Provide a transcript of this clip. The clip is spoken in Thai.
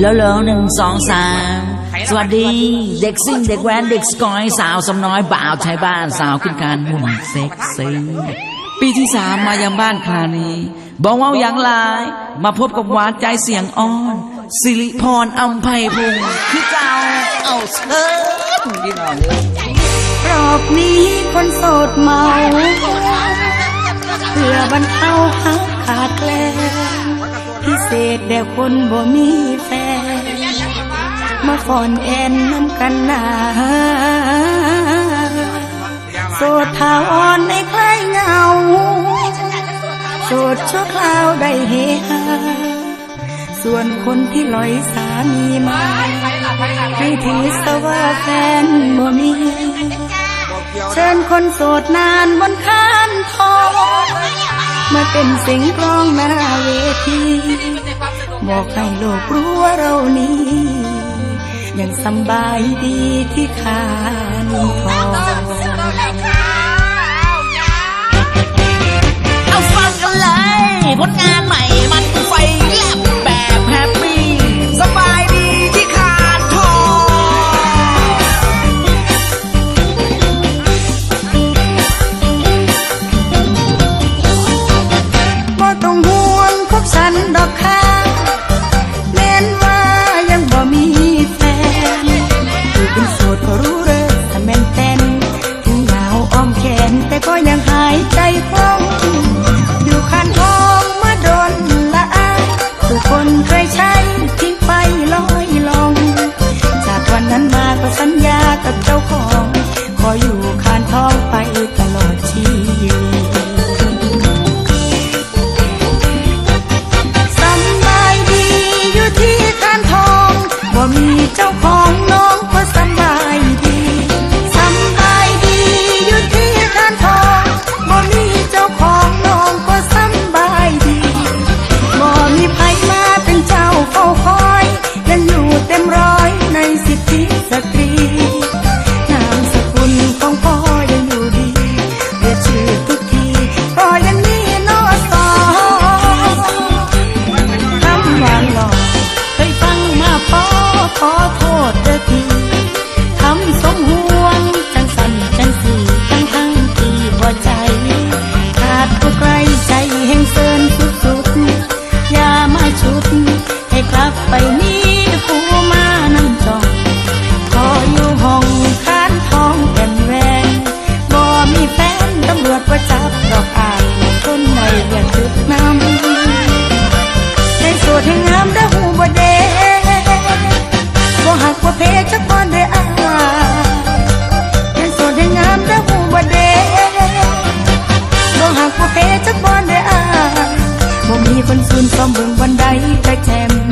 แล้วแล้วหนึ่งสองสามสวัสดี เด็กซิ่งเด็กแว้นเด็กสกอยสาวสำน้อยบ่าวชายบ้านสาวขึ้นการหุ่นเซ็กซี่ปีที่สามมายังบ้านคราวนี้บอกว่าอย่างไรมาพบกับหวานใจเสียงอ่อน สิริพรอัมไพพงศ์คือเจ้าเอาเชิญพี่น้องเลยรอบนี้คนโสดเมาเพื่อบรรเทาหักขาดแคลน พิเศษแด่คนบ่มีแฟน มาฟอนแอนน้ำกันหนาโสดทาวอนในคลายเงา โสดชั่วคราวได้เฮฮาส่วนคนที่ลอยสามีมาให้ถือสว่าแฟนบ่มี เชิญคนโสดนานบนคานทอง มาเป็นสิงกลองหน้าเวทีบอกให้โลกรู้ว่าเรานี้ยังสบายดีที่ขานพอ อกค่ะแม้นว่ายังบ่มีแฟนอยู่เป็นโสดก็รู้ คนซุนซ้อมเบิ่งวันใดแต่แจม